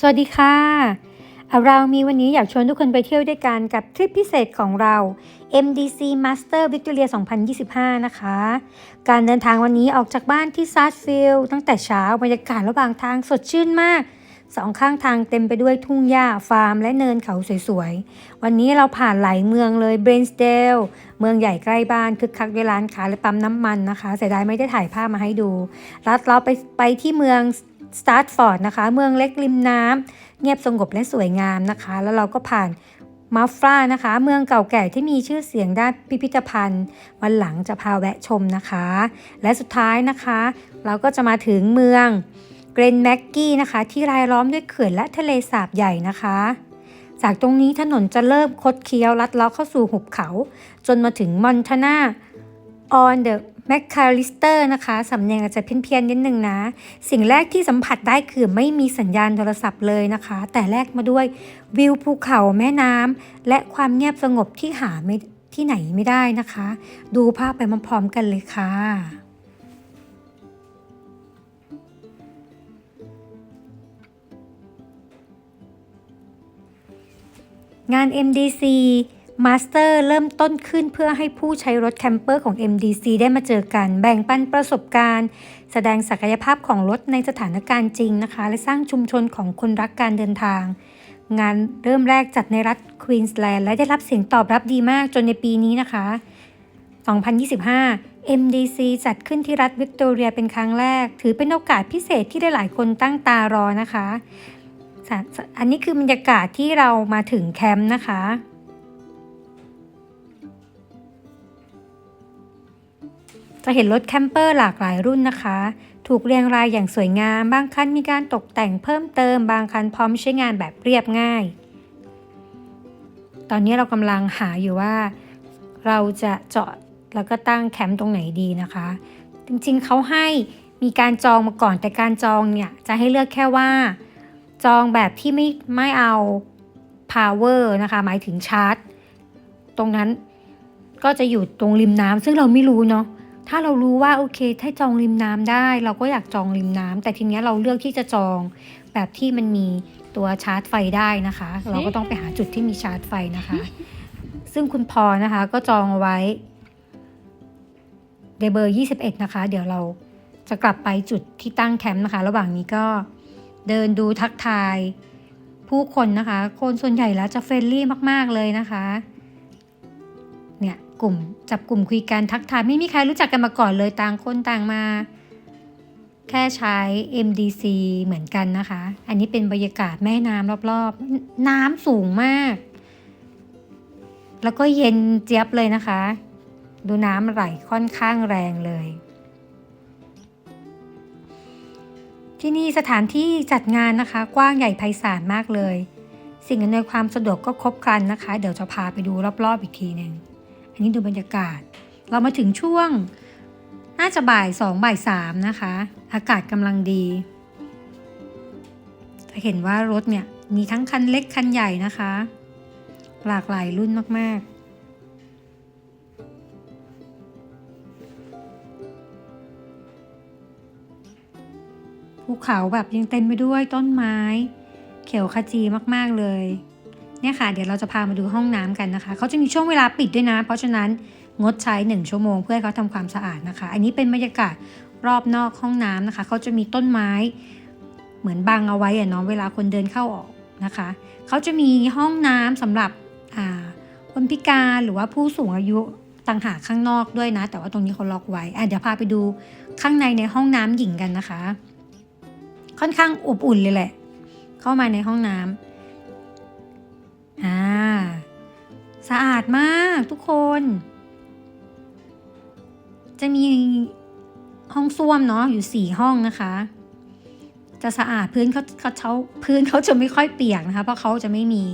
สวัสดีค่ะ เรามีวันนี้อยากชวนทุกคนไปเที่ยวด้วยกันกับทริปพิเศษของเรา MDC Master Victoria 2025 นะคะ การเดินทางวันนี้ออกจากบ้านที่ซาร์ดฟิลด์ตั้งแต่เช้าบรรยากาศระหว่างทางสดชื่นมากสองข้างทางเต็มไปด้วยทุ่งหญ้าฟาร์ม และเนินเขาสวยๆ วันนี้เราผ่านหลายเมืองเลยเบรนสเดลเมืองใหญ่ใกล้บ้านคึกคักด้วยร้านค้าและปั๊มน้ำมันนะคะ เสียดายไม่ได้ถ่ายภาพมาให้ดูรัดเราไปไปที่เมือง สตาร์ทฟอร์ดนะคะ เมืองเล็กริมน้ำเงียบสงบและสวยงามนะคะ แล้วเราก็ผ่านมาฟรานะคะ เมืองเก่าแก่ที่มีชื่อเสียงด้านพิพิธภัณฑ์ วันหลังจะพาแวะชมนะคะ และสุดท้ายนะคะ เราก็จะมาถึงเมืองเกรนแม็กกี้นะคะ ที่รายล้อมด้วยเขื่อนและทะเลสาบใหญ่นะคะ จากตรงนี้ถนนจะเริ่มคดเคี้ยวลัดเล้อเข้าสู่หุบเขา จนมาถึงมอนทานา on the m c a l l i s t e r นะคะสำเนียงอาจจะเพี้ยนๆนิดนึงนะ สิ่งแรกที่สัมผัสได้คือไม่มีสัญญาณโทรศัพท์เลยนะคะ แต่แลกมาด้วยวิวภูเขาแม่น้ำและความเงียบสงบที่หาไม่ที่ไหนไม่ได้นะคะ ดูภาพไปพร้อมๆกันเลยค่ะงาน MDC Master เริ่มต้นขึ้นเพื่อให้ผู้ใช้รถแคมเปอร์ของ MDC ได้มาเจอกัน แบ่งปันประสบการณ์ แสดงศักยภาพของรถในสถานการณ์จริงนะคะ และสร้างชุมชนของคนรักการเดินทาง งานเริ่มแรกจัดในรัฐควีนสแลนด์และได้รับเสียงตอบรับดีมากจนในปีนี้นะคะ 2025 MDC จัดขึ้นที่รัฐวิกตอเรียเป็นครั้งแรก ถือเป็นโอกาสพิเศษที่ได้หลายคนตั้งตารอนะคะ อันนี้คือบรรยากาศที่เรามาถึงแคมป์นะคะ จะเห็นรถแคมเปอร์หลากหลายรุ่นนะคะ ถูกเรียงรายอย่างสวยงาม บางคันมีการตกแต่งเพิ่มเติม บางคันพร้อมใช้งานแบบเรียบง่าย ตอนนี้เรากำลังหาอยู่ว่า เราจะเจอดแล้วก็ตั้งแคมป์ตรงไหนดีนะคะ จริงๆเขาให้มีการจองมาก่อนแต่การจองเนี่ย จะให้เลือกแค่ว่า จองแบบที่ไม่ไม่เอา power นะคะ หมายถึงชาร์จ ตรงนั้นก็จะอยู่ตรงริมน้ำซึ่งเราไม่รู้เนาะ ถ้าเรารู้ว่าโอเค ถ้าจองริมน้ำได้ เราก็อยากจองริมน้ำแต่ทีเนี้ยเราเลือกที่จะจองแบบที่มันมีตัวชาร์จไฟได้นะคะ เราก็ต้องไปหาจุดที่มีชาร์จไฟนะคะ ซึ่งคุณพอนะคะก็จองเอาไว้ในเบอร์ 21 นะคะ เดี๋ยวเราจะกลับไปจุดที่ตั้งแคมป์นะคะ ระหว่างนี้ก็เดินดูทักทายผู้คนนะคะ คนส่วนใหญ่แล้วจะเฟรนลี่มาก ๆ เลยนะคะเนี่ย กลุ่ม จับกลุ่มคุยกันทักทายไม่มีใครรู้จักกันมาก่อนเลยต่างคนต่างมา แค่ใช้ MDC เหมือนกันนะคะ อันนี้เป็นบรรยากาศแม่น้ำรอบๆ น้ำสูงมาก แล้วก็เย็นเจี๊ยบเลยนะคะ ดูน้ำไหลค่อนข้างแรงเลย ที่นี่สถานที่จัดงานนะคะ กว้างใหญ่ไพศาลมากเลยสิ่งอำนวยความสะดวกก็ครบครันนะคะ เดี๋ยวจะพาไปดูรอบๆอีกทีหนึ่ง อันนี้ดูบรรยากาศ เรามาถึงช่วงน่าจะบ่ายสองบ่ายสามนะคะ อากาศกำลังดี จะเห็นว่ารถเนี่ยมีทั้งคันเล็กคันใหญ่นะคะ หลากหลายรุ่นมากๆภูเขาแบบยังเต็มไปด้วยต้นไม้ เขียวขจีมาก ๆ เลย เนี่ยค่ะเดี๋ยวเราจะพามาดูห้องน้ำกันนะคะเขาจะมีช่วงเวลาปิดด้วยนะ เพราะฉะนั้นงดใช้ 1 ชั่วโมงเพื่อให้เขาทำความสะอาดนะคะ อันนี้เป็นบรรยากาศรอบนอกห้องน้ำนะคะเขาจะมีต้นไม้เหมือนบังเอาไว้อะเนาะเวลาคนเดินเข้าออกนะคะเขาจะมีห้องน้ำสำหรับคนพิการหรือว่าผู้สูงอายุต่างหากข้างนอกด้วยนะ แต่ว่าตรงนี้เขาล็อกไว้อะเดี๋ยวพาไปดูข้างในในห้องน้ำหญิงกันนะคะ ค่อนข้างอบอุ่นเลยแหละ เข้ามาในห้องน้ำ อ่า สะอาดมากทุกคน จะมีห้องส้วมเนาะอยู่สี่ห้องนะคะ จะสะอาดพื้นเขาเขาเช้าพื้นเขาจะไม่ค่อยเปียกนะคะ เพราะเขาจะไม่มี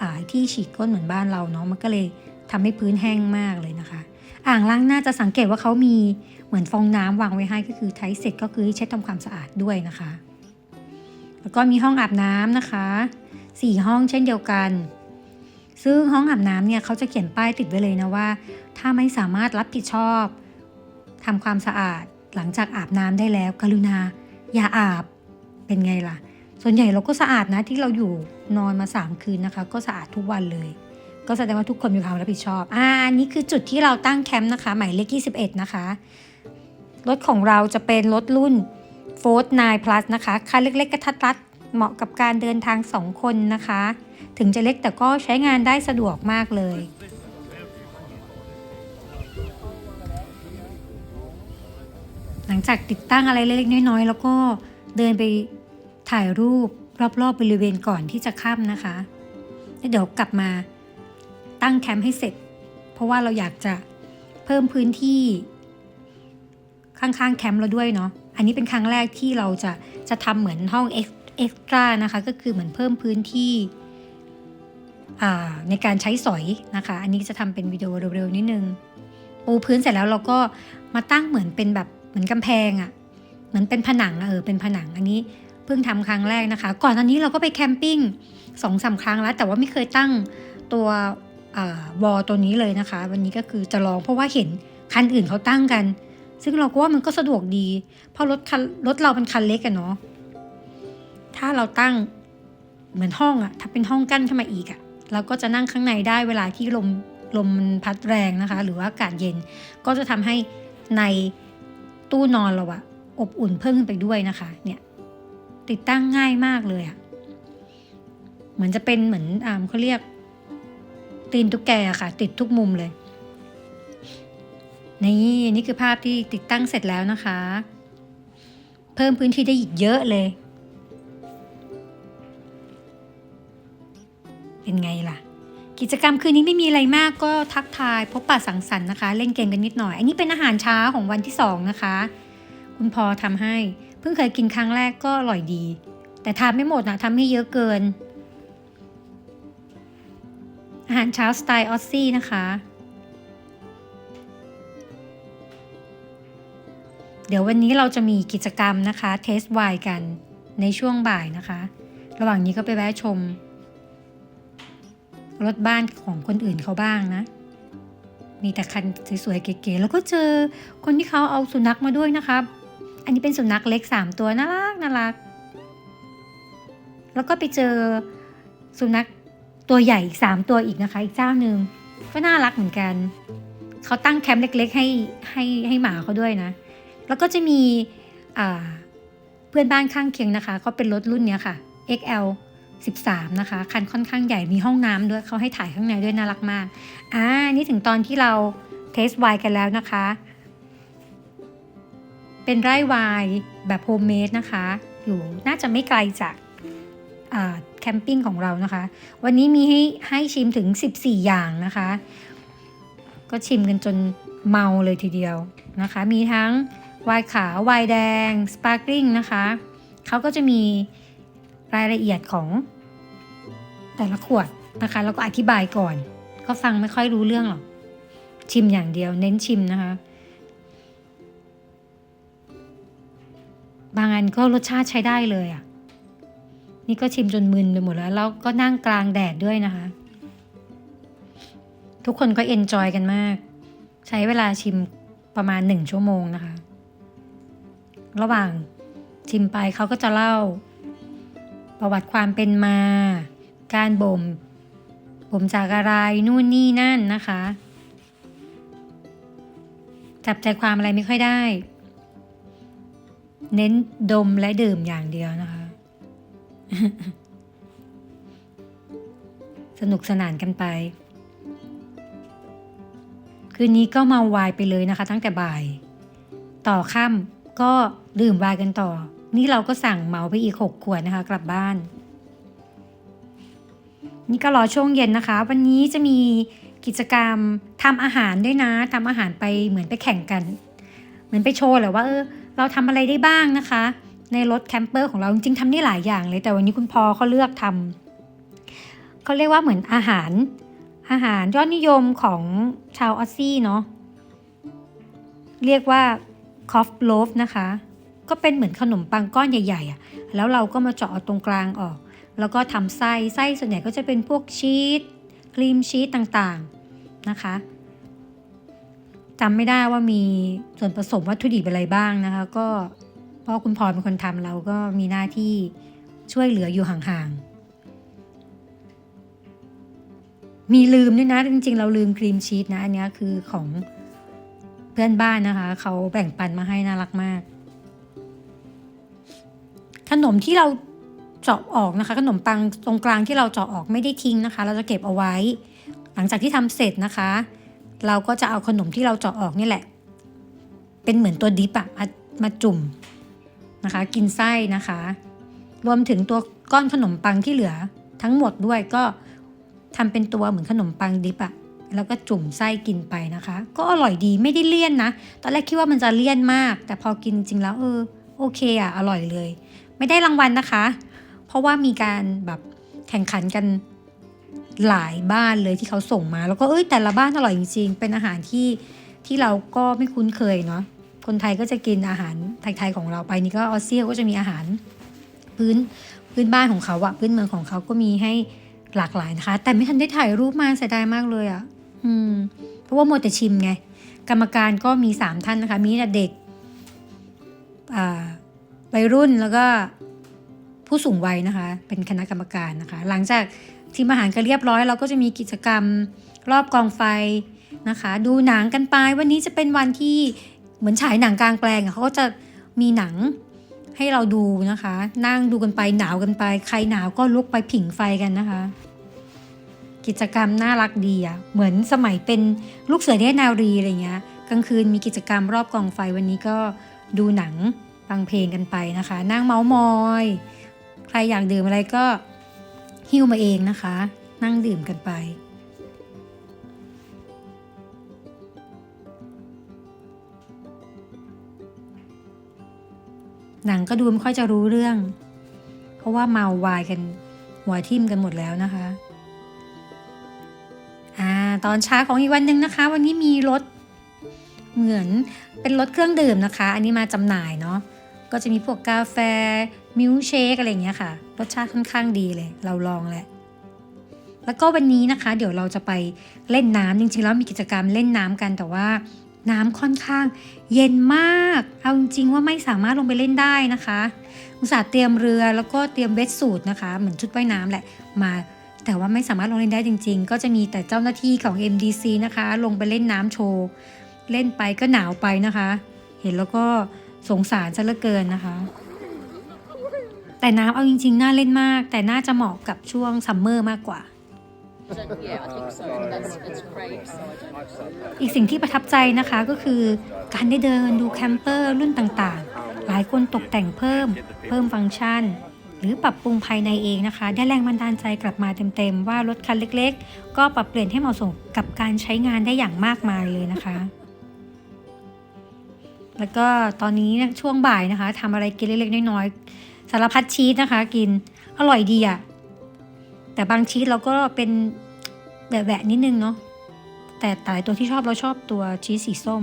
อ่าที่ฉีดก้นเหมือนบ้านเราเนาะมันก็เลยทำให้พื้นแห้งมากเลยนะคะ อ่างล้างหน้าจะสังเกตว่าเขามีเหมือนฟองน้ำวางไว้ให้ก็คือใช้เสร็จก็คือเช็ดทำความสะอาดด้วยนะคะ แล้วก็มีห้องอาบน้ำนะคะ สี่ห้องเช่นเดียวกัน ซึ่งห้องอาบน้ำเนี่ยเขาจะเขียนป้ายติดไว้เลยนะว่า ถ้าไม่สามารถรับผิดชอบทำความสะอาดหลังจากอาบน้ำได้แล้วกรุณาอย่าอาบเป็นไงล่ะ ส่วนใหญ่เราก็สะอาดนะที่เราอยู่นอนมา 3 คืนนะคะ ก็สะอาดทุกวันเลย ก็แสดงว่าทุกคนมีความรับผิดชอบอ่านนี้คือจุดที่เราตั้งแคมป์นะคะหมายเลข21 นะคะรถของเราจะเป็นรถรุ่น f o r d 9 Plus นะคะคันเล็กๆกระทัดรัด เหมาะกับการเดินทาง2คนนะคะ ถึงจะเล็กแต่ก็ใช้งานได้สะดวกมากเลย หลังจากติดตั้งอะไรเล็กๆน้อยๆ แล้วก็เดินไปถ่ายรูปรอบๆบริเวณก่อนที่จะค่ำนะคะเดี๋ยวกลับมาตั้งแคมป์ให้เสร็จ เพราะว่าเราอยากจะเพิ่มพื้นที่ข้างๆแคมป์เราด้วยเนาะ อันนี้เป็นครั้งแรกที่เราจะจะทำเหมือนห้อง เอ็กซ์ตร้านะคะก็คือเหมือนเพิ่มพื้นที่ในการใช้สอยนะคะ อันนี้จะทำเป็นวิดีโอเร็วๆนิดนึง ปูพื้นเสร็จแล้วเราก็มาตั้งเหมือนเป็นแบบเหมือนกำแพงอะ่ะ เหมือนเป็นผนังอะเออเป็นผนังอันนี้เพิ่งทำครั้งแรกนะคะ ก่อนอันนี้เราก็ไปแคมปิ้งสองสาครั้งแล้ว แต่ว่าไม่เคยตั้งตัววอลตัวนี้เลยนะคะ วันนี้ก็คือจะลองเพราะว่าเห็นคันอื่นเขาตั้งกัน ซึ่งเราก็ว่ามันก็สะดวกดี เพราะรถคันรถเราเป็นคันเล็กอะเนาะ ถ้าเราตั้งเหมือนห้องอะถ้าเป็นห้องกั้นขึ้นมาอีกอะเราก็จะนั่งข้างในได้เวลาที่ลมลมมันพัดแรงนะคะ หรือว่าอากาศเย็น ก็จะทำให้ในตู้นอนเราอะอบอุ่นเพิ่มขึ้นไปด้วยนะคะ เนี่ยติดตั้งง่ายมากเลยอะเหมือนจะเป็นเหมือนอ่าเขาเรียก ตีนตุ๊กแกอะค่ะ ติดทุกมุมเลยนี่นี่คือภาพที่ติดตั้งเสร็จแล้วนะคะ เพิ่มพื้นที่ได้อีกเยอะเลย เป็นไงล่ะ กิจกรรมคืนนี้ไม่มีอะไรมากก็ทักทาย พบปะสังสรรค์นะคะ เล่นเกมกันนิดหน่อย อันนี้เป็นอาหารเช้าของวันที่สองนะคะ คุณพอทำให้เพิ่งเคยกินครั้งแรกก็อร่อยดี แต่ทานไม่หมดนะทำให้เยอะเกิน อาหารเช้าสไตล์ออสซี่นะคะเดี๋ยววันนี้เราจะมีกิจกรรมนะคะ เทสไวน์กันในช่วงบ่ายนะคะ ระหว่างนี้ก็ไปแวะชม รถบ้านของคนอื่นเขาบ้างนะ มีแต่คันสวยๆเก๋ๆแล้วก็เจอคนที่เขาเอาสุนัขมาด้วยนะคะอันนี้เป็นสุนัขเล็กสามตัวน่ารักน่ารัก แล้วก็ไปเจอสุนัขตัวใหญ่อีกสามตัวอีกนะคะ อีกเจ้าหนึ่งก็น่ารักเหมือนกัน เขาตั้งแคมป์เล็ก ๆ ให้ให้ให้หมาเขาด้วยนะ แล้วก็จะมีเพื่อนบ้านข้างเคียงนะคะเขาเป็นรถรุ่นเนี้ยค่ะ XL 13 นะคะ คันค่อนข้างใหญ่มีห้องน้ำด้วยเขาให้ถ่ายข้างในด้วยน่ารักมากอ่านี่ถึงตอนที่เราเทสไวน์กันแล้วนะคะ เป็นไร่ไวน์แบบโฮมเมดนะคะ อยู่น่าจะไม่ไกลจากแคมปิ้งของเรานะคะ วันนี้มีให้ให้ชิมถึง 14 อย่างนะคะ ก็ชิมกันจนเมาเลยทีเดียวนะคะ มีทั้งไวน์ขาวไวน์แดง สปาร์กลิงนะคะ เขาก็จะมี รายละเอียดของแต่ละขวดนะคะ แล้วก็อธิบายก่อน ก็ฟังไม่ค่อยรู้เรื่องหรอก ชิมอย่างเดียว เน้นชิมนะคะ บางอันก็รสชาติใช้ได้เลยอะ่ะ นี่ก็ชิมจนมึนไปหมดแล้ว แล้วก็นั่งกลางแดดด้วยนะคะ ทุกคนก็เอนจอยกันมาก ใช้เวลาชิมประมาณหนึ่งชั่วโมงนะคะ ระหว่างชิมไปเขาก็จะเล่า ประวัติความเป็นมา การบ่ม บ่มจากอะไรนู่นนี่นั่นนะคะ จับใจความอะไรไม่ค่อยได้ เน้นดมและดื่มอย่างเดียวนะคะ สนุกสนานกันไป คืนนี้ก็เมาวายไปเลยนะคะ ตั้งแต่บ่าย ต่อค่ำก็ดื่มวายกันต่อ นี่เราก็สั่งเมาไปอีกหกขวดนะคะ กลับบ้าน นี่ก็รอช่วงเย็นนะคะ วันนี้จะมีกิจกรรมทำอาหารด้วยนะทำอาหารไปเหมือนไปแข่งกัน เหมือนไปโชว์แหละว่าเออเราทำอะไรได้บ้างนะคะ ในรถแคมเปอร์ของเราจริงๆทำได้หลายอย่างเลย แต่วันนี้คุณพ่อเขาเลือกทำเขาเรียกว่าเหมือนอาหาร อาหารยอดนิยมของชาวออสซี่เนาะเรียกว่าคอฟโลฟนะคะ ก็เป็นเหมือนขนมปังก้อนใหญ่ๆอะ่ะแล้วเราก็มาเจาะตรงกลางออก แล้วก็ทำไส้ไส้ส่วนใหญ่ก็จะเป็นพวกชีสครีมชีสต่างๆนะคะจำไม่ได้ว่ามีส่วนผสมวัตถุดิบอะไรบ้างนะคะ ก็พราะคุณพรเป็นคนทำเราก็มีหน้าที่ช่วยเหลืออยู่ห่างๆ มีลืมด้วยนะ จริงๆ เราลืมครีมชีสนะ อันนี้คือของเพื่อนบ้านนะคะ เขาแบ่งปันมาให้น่ารักมาก ขนมที่เราเจาะออกนะคะ ขนมปังตรงกลางที่เราเจาะออกไม่ได้ทิ้งนะคะ เราจะเก็บเอาไว้ หลังจากที่ทำเสร็จนะคะ เราก็จะเอาขนมที่เราเจาะออกนี่แหละ เป็นเหมือนตัวดิปอะมามาจุ่มนะคะ กินไส้นะคะ รวมถึงตัวก้อนขนมปังที่เหลือทั้งหมดด้วยก็ทำเป็นตัวเหมือนขนมปังดิปอะแล้วก็จุ่มไส้กินไปนะคะ ก็อร่อยดีไม่ได้เลี่ยนนะ ตอนแรกคิดว่ามันจะเลี่ยนมาก แต่พอกินจริงแล้วเออโอเคอะอร่อยเลย ไม่ได้รางวัลนะคะ เพราะว่ามีการแบบแข่งขันกันหลายบ้านเลยที่เขาส่งมา แล้วก็เอ้ยแต่ละบ้านอร่อยจริง ๆ เป็นอาหารที่ที่เราก็ไม่คุ้นเคยเนาะคนไทยก็จะกินอาหารไทยๆของเราไปนี่ก็ออสเซียก็จะมีอาหารพื้นพื้นบ้านของเขาอะพื้นเมืองของเขาก็มีให้หลากหลายนะคะ แต่ไม่ทันได้ถ่ายรูปมาเสียดายมากเลยอะอืม เพราะว่ามัวแต่ชิมไง กรรมการก็มีสามท่านนะคะ มีแต่เด็กอ่า วัยรุ่นแล้วก็ผู้สูงวัยนะคะ เป็นคณะกรรมการนะคะ หลังจากทีมอาหารกันเรียบร้อย เราก็จะมีกิจกรรมรอบกองไฟนะคะ ดูหนังกันไป วันนี้จะเป็นวันที่เหมือนฉายหนังกลางแปลงเขาก็จะมีหนังให้เราดูนะคะ นั่งดูกันไปหนาวกันไป ใครหนาวก็ลุกไปผิงไฟกันนะคะ กิจกรรมน่ารักดีอะเหมือนสมัยเป็นลูกเสือเนตรนารีอะไรเงี้ยกลางคืนมีกิจกรรมรอบกองไฟวันนี้ก็ดูหนัง ฟังเพลงกันไปนะคะ นั่งเมาส์มอย ใครอยากดื่มอะไรก็หิ้วมาเองนะคะ นั่งดื่มกันไป หนังก็ดูไม่ค่อยจะรู้เรื่อง เพราะว่าเมาวายกันหัวทิ่มกันหมดแล้วนะคะอ่าตอนเช้าของอีกวันหนึ่งนะคะ วันนี้มีรถเหมือนเป็นรถเครื่องดื่มนะคะ อันนี้มาจำหน่ายเนาะ ก็จะมีพวกกาแฟ มิลค์เชคอะไรอย่างเงี้ยค่ะ รสชาติค่อนข้างดีเลย เราลองแหละ แล้วก็วันนี้นะคะ เดี๋ยวเราจะไปเล่นน้ำจริงๆแล้วมีกิจกรรมเล่นน้ำกันแต่ว่าน้ำค่อนข้างเย็นมาก เอาจริงๆว่าไม่สามารถลงไปเล่นได้นะคะ อุตส่าห์เตรียมเรือแล้วก็เตรียมเวทสูทนะคะ เหมือนชุดว่ายน้ำแหละ มาแต่ว่าไม่สามารถลงเล่นได้จริง ๆ ก็จะมีแต่เจ้าหน้าที่ของ MDC นะคะ ลงไปเล่นน้ำโชว์ เล่นไปก็หนาวไปนะคะ เห็นแล้วก็ สงสารซะเหลือเกินนะคะ แต่น้ำเอาจริงๆ น่าเล่นมาก แต่น่าจะเหมาะกับช่วงซัมเมอร์มากกว่า อีกสิ่งที่ประทับใจนะคะก็คือการได้เดินดูแคมเปอร์รุ่นต่างๆ หลายคนตกแต่งเพิ่ม เพิ่มฟังก์ชัน หรือปรับปรุงภายในเองนะคะ ได้แรงบันดาลใจกลับมาเต็มๆ ว่ารถคันเล็กๆ ก็ปรับเปลี่ยนให้เหมาะสมกับการใช้งานได้อย่างมากมายเลยนะคะ แล้วก็ตอนนี้ช่วงบ่ายนะคะทำอะไรกินเล็กๆน้อยๆสารพัดชีสนะคะ กินอร่อยดีอะแต่บางชีสเราก็เป็นแหวะๆนิดนึงเนาะแต่แต่ตัวที่ชอบเราชอบตัวชีสสีส้ม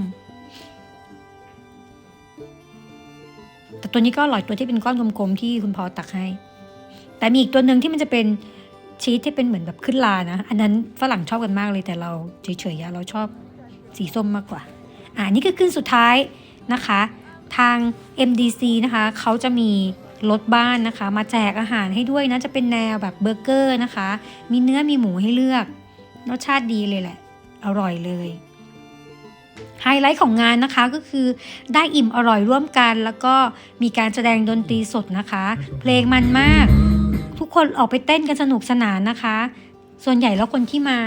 แต่ตัวนี้ก็อร่อยตัวที่เป็นก้อนกลมๆที่คุณพอตักให้ แต่มีอีกตัวหนึ่งที่มันจะเป็นชีสที่เป็นเหมือนแบบขึ้นลานะ อันนั้นฝรั่งชอบกันมากเลยแต่เราเฉยๆเราชอบสีส้มมากกว่า อ่านี่คือขึ้นสุดท้าย นะคะ ทาง MDC นะคะเขาจะมีรถบ้านนะคะ มาแจกอาหารให้ด้วยนะจะเป็นแนวแบบเบอร์เกอร์นะคะ มีเนื้อมีหมูให้เลือกรสชาติดีเลยแหละ อร่อยเลยไฮไลท์ของงานนะคะก็คือได้อิ่มอร่อยร่วมกัน แล้วก็มีการแสดงดนตรีสดนะคะ เพลงมันมาก ทุกคนออกไปเต้นกันสนุกสนานนะคะ ส่วนใหญ่แล้วคนที่มา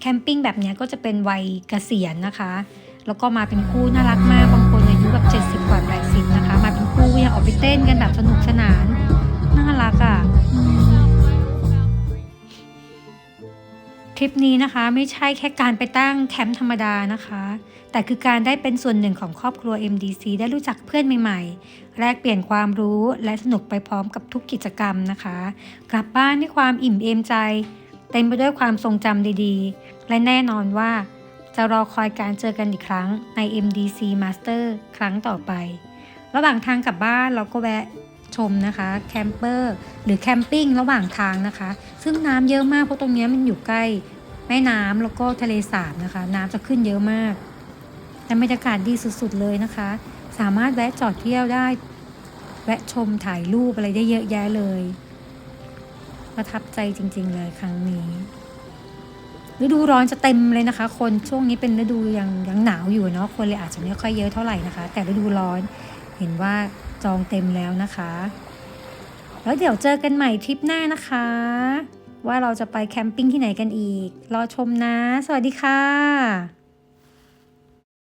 แคมปิ้งแบบนี้ก็จะเป็นวัยเกษียณนะคะ แล้วก็มาเป็นคู่น่ารักมากบางคนอายุแบบ70กว่า80นะคะ มาเป็นคู่ยังออกไปเต้นกันแบบสนุกสนานน่ารักอะ่ะทริปนี้นะคะไม่ใช่แค่การไปตั้งแคมป์ธรรมดานะคะ แต่คือการได้เป็นส่วนหนึ่งของครอบครัว MDC ได้รู้จักเพื่อนใหม่ๆ แลกเปลี่ยนความรู้และสนุกไปพร้อมกับทุกกิจกรรมนะคะ กลับบ้านด้วยความอิ่มเอมใจ เต็มไปด้วยความทรงจำดีๆ และแน่นอนว่า จะรอคอยการเจอกันอีกครั้งใน MDC Master ครั้งต่อไป ระหว่างทางกลับบ้านเราก็แวะชมนะคะแคมเปอร์หรือแคมปิ้งระหว่างทางนะคะ ซึ่งน้ำเยอะมากเพราะตรงนี้มันอยู่ใกล้แม่น้ำแล้วก็ทะเลสาบนะคะ น้ำจะขึ้นเยอะมากแต่บรรยากาศดีสุดๆเลยนะคะ สามารถแวะจอดเที่ยวได้ แวะชมถ่ายรูปอะไรได้เยอะแยะเลย ประทับใจจริงๆเลยครั้งนี้ ฤดูร้อนจะเต็มเลยนะคะ คนช่วงนี้เป็นฤดูยังยังหนาวอยู่เนาะคนเลยอาจจะไม่ค่อยเยอะเท่าไหร่นะคะ แต่ฤดูร้อนเห็นว่าจองเต็มแล้วนะคะ แล้วเดี๋ยวเจอกันใหม่ทริปหน้านะคะ ว่าเราจะไปแคมปิ้งที่ไหนกันอีก รอชมนะ สวัสดีค่ะ